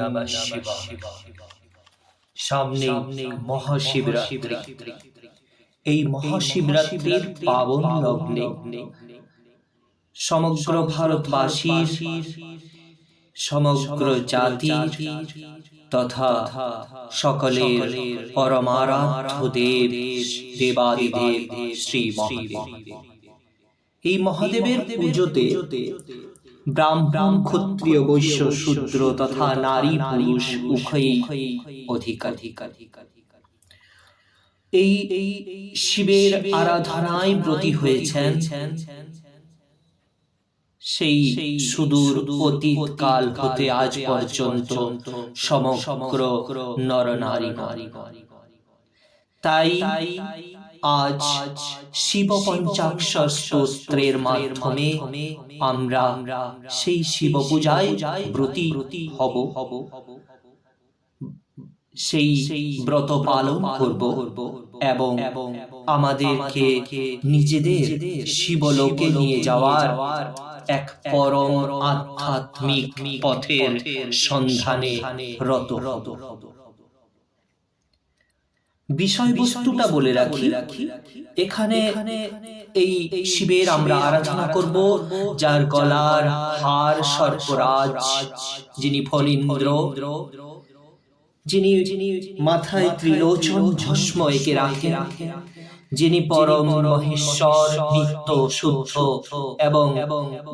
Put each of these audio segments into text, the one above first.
নমঃ শিবায় সামনে মহাশিবরাত্রি। এই মহাশিবরাত্রির পাবন লগ্নে সমগ্র ভারতবাসীর সমগ্র জাতির তথা সকলের পরমারাধ্য দেব দেবাদিদেব শ্রী মহাদেব এই মহাদেবের পুজোতে ব্রাহ্মণ ক্ষত্রিয় বৈশ্য শূদ্র তথা নারী পুরুষ উভয়ই অধিকাধিকার এই এই শিবের আরাধনায় ব্রতী হয়েছেন সেই সুদূর অতীত কাল হতে আজ পর্যন্ত সমগ্র নর নারী নারী তাই আজ শিব পঞ্চাক্ষর স্তোত্রের মাধ্যমে আমরা সেই শিব পূজায় ব্রতী হব। সেই ব্রত পালন করব এবং আমাদেরকে নিজেদের শিবলোকে নিয়ে যাওয়ার এক পরম আধ্যাত্মিক পথের সন্ধানে রত রত। বিষয়বস্তুটা বলে রাখি। এখানে এই শিবের আমরা আরাধনা করব যার গলার হার সর্পরাজ যিনি ফলিন্দ্র। যিনি মাথায় ত্রিলোচন ভস্ম একে রাখেন যিনি পরম মহেশ্বর নিত্য শুদ্ধ এবং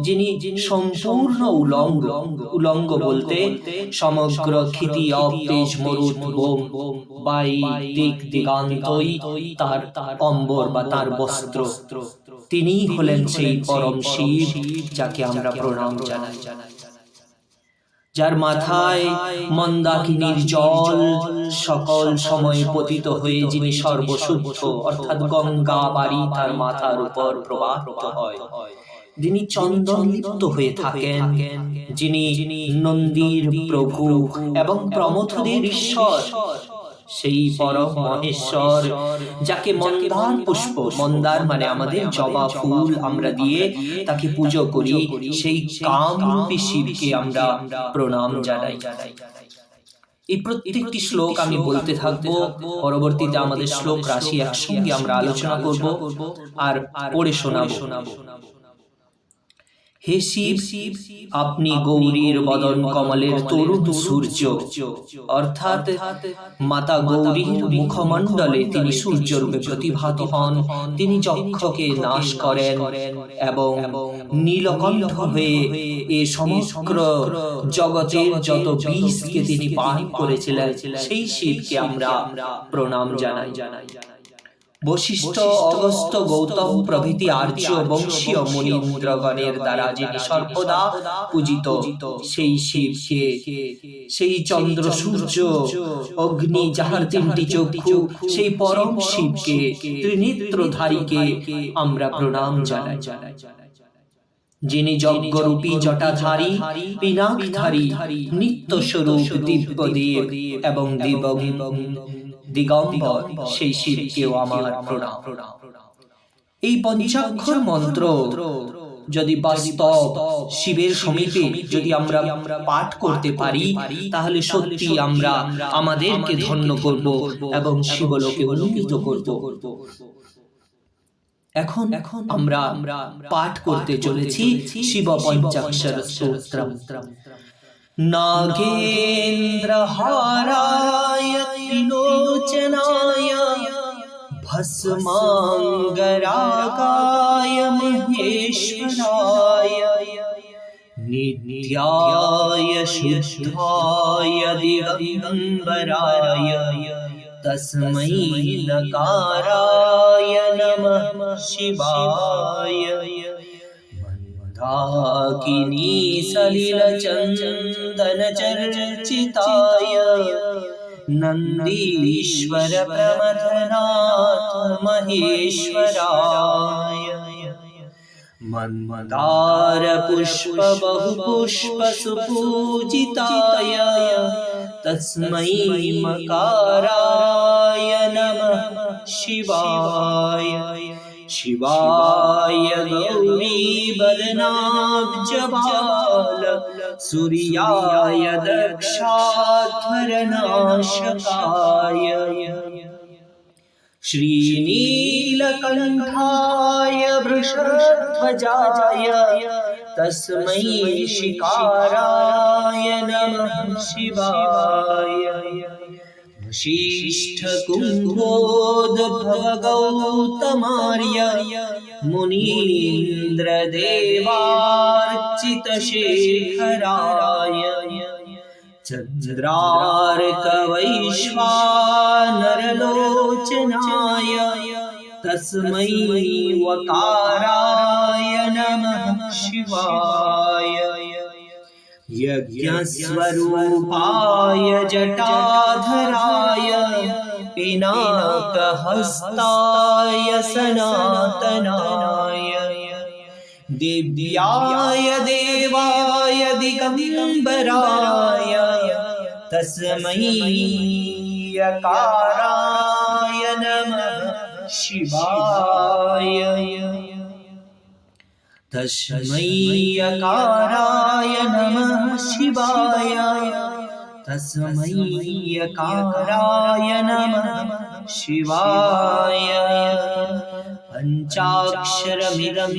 যিনি সম্পূর্ণ উলঙ্গ উলঙ্গ বলতে সমগ্র ক্ষিতি বোম বাই দিক দিগান্তই তার অম্বর বা তার বস্ত্র। তিনিই হলেন সেই পরম শিব যাকে আমরা প্রণাম জানাই। জানাই। যার মাথায় মন্দাকিনীর জল সকল সময় পতিত হয়ে যিনি সর্বশুদ্ধ, অর্থাৎ গঙ্গা বাড়ি তার মাথার উপর প্রবাহিত হয়। যিনি চন্দন লিপ্ত হয়ে থাকেন, যিনি নন্দীর প্রভু এবং প্রমথদের ঈশ্বর। সেই পরম মহেশ্বর, যাকে মন্দার পুষ্প, মন্দার মানে আমাদের জবা ফুল আমরা দিয়ে তাকে পুজো করি, সেই কামরূপী শিবকে আমরা প্রণাম জানাই। এই প্রত্যেকটি শ্লোক আমি বলতে থাকব, পরবর্তীতে আমাদের শ্লোক রাশি একসঙ্গে আমরা আলোচনা করব আর পড়ে শোনাবো। শোনাবো হে শিব, আপনি গৌরীর বদন কমলের তরুণ সূর্য। অর্থাৎ মাতা গৌরীর মুখমণ্ডলে তিনি প্রতিভাত হন। তিনি যক্ষকে নাশ করেন এবং নীলকণ্ঠ হয়ে এ সমগ্র জগতের যত তিনি পান করেছিলেন, সেই শিবকে আমরা প্রণাম জানাই জানাই। বশিষ্ঠ অগস্ত গৌতম প্রভৃতি আর্য বংশীয় মুনীন্দ্রগণের দ্বারা যিনি সর্বদা পূজিত সেই শিবকে সেই চন্দ্র সূর্য অগ্নি যাহার তিনটি চক্ষু সেই পরম শিবকে ত্রিনেত্রধারীকে আমরা প্রণাম জানাই। জানাই। যিনি যজ্ঞরূপী জটাধারী পিনাকধারী নিত্য স্বরূপ দিব্যদেব এবং দেব। দিগম্বর, সেই শিবকেও আমার প্রণাম। এই পঞ্চাক্ষর মন্ত্র যদি বাস্তব শিবের সমীপে যদি আমরা পাঠ করতে পারি, তাহলে সত্যি আমরা আমাদেরকে ধন্য করব এবং শিবলোকে উন্নীত করব। এখন এখন আমরা পাঠ করতে চলেছি শিব পঞ্চাক্ষর নাগেন্দ্র হারা भस्माङ्गरागाय नित्याय शुद्धाय दिगम्बराय तस्मै नकाराय नमः शिवाय। दाकिनी सलिलचन्दनचर्चिताय नन्दीश्वर प्रमथनाथ महेश्वराय। मन्मदारपुष्पबहुपुष्पसुपूजिताय तस्मै मकाराय नमः शिवाय। शिवाय गौरीबलनाब्जवाय सूर्याय दक्षाध्वरनाशकाय श्रीनीलकण्ठाय वृषध्वजाय तस्मै शिकाराय नमः शिवाय। वशिष्ठकुम्भोद्भवगौतमार्य। मुनीन्द्रदेवार्चितशेखराय चन्द्रार्कवैश्वानरलोचनाय तस्मै वकाराय नमः शिवाय यज्ञस्वरूपाय जटाधराय पिनाकहस्ताय सनातनाय। दिव्याय देवाय दिगम्बराय। तस्मै यकाराय नमः शिवाय। तस्मै यकाराय नमः शिवाय। तस्मै यकाराय नमः शिवाय। पञ्चाक्षरमिदं